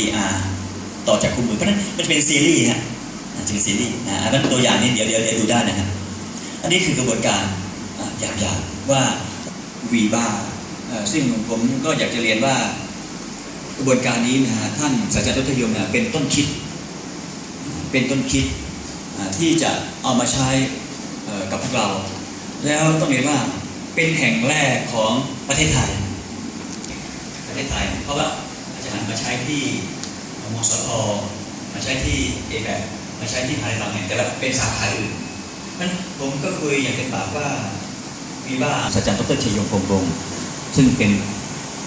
MDR ต่อจากคู่มือเพราะนั้นมันจะเป็นซีรีส์ฮะจะเป็นซีรีส์นะอันนั้นตัวอย่างนี้เดี๋ยวเดี๋ยวเดี๋ยวดูได้นะครับอันนี้คือกระบวนการอ่าหยาบๆว่าวีบ้าซึ่งผมก็อยากจะเรียนว่ากระบวนการนี้นะฮะท่านศาสตราจารย์ยมเนี่ยเป็นต้นคิด เป็นต้นคิดที่จะเอามาใช้กับพวกเรา แล้วต้องเรียนว่าเป็นแห่งแรกของประเทศไทย ประเทศไทย เพราะว่าอาจารย์มาใช้ ที่มสทมาใช้ที่เอแบมาใช้ที่มหาลัยบางแห่งแต่ละเป็นสาขาอื่นนั้นผมก็คุยอย่างเป็นปากว่ามีว่าศาสตราจารย์ดรชัยยงคงวงศ์ซึ่งเป็น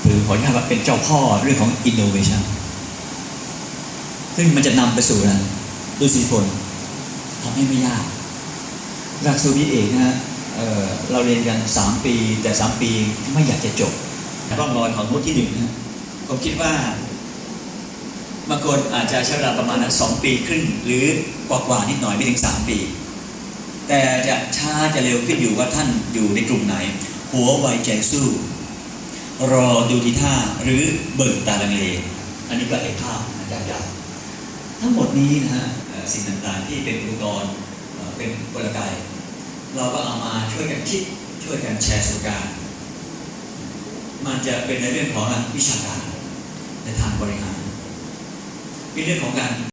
ถือขออนุญาตว่าเป็นเจ้าพ่อเรื่องของ innovation ซึ่งมันจะนำไปสู่นะดูสิผลทำให้ไม่ยาก หลักสูตรนี้เองนะฮะเอ่อเราเรียนกัน 3 ปีแต่ 3 ปีไม่อยากจะจบร่องรอยของมุดที่หนึ่งนะผมคิดว่า บางคนอาจจะใช้เวลาประมาณสองปีครึ่งหรือกว่าๆนิดหน่อยไม่ถึง3ปี แต่จะช้าจะเร็วขึ้นอยู่ว่าท่านอยู่ในกลุ่มไหน หัวไวใจสู้ รอดูทีท่าหรือเบิกตาลังเล อันนี้ก็เห็นภาพอาจารย์ยาวทั้งหมดนี้นะฮะสิ่งต่างๆที่เป็นอุปกรณ์เอ่อเป็นกลไกเราก็เอามาช่วยกันคิดช่วยกันแชร์ประสบการณ์มันจะเป็นในเรื่องของวิชาการในทางบริหาร เป็นเ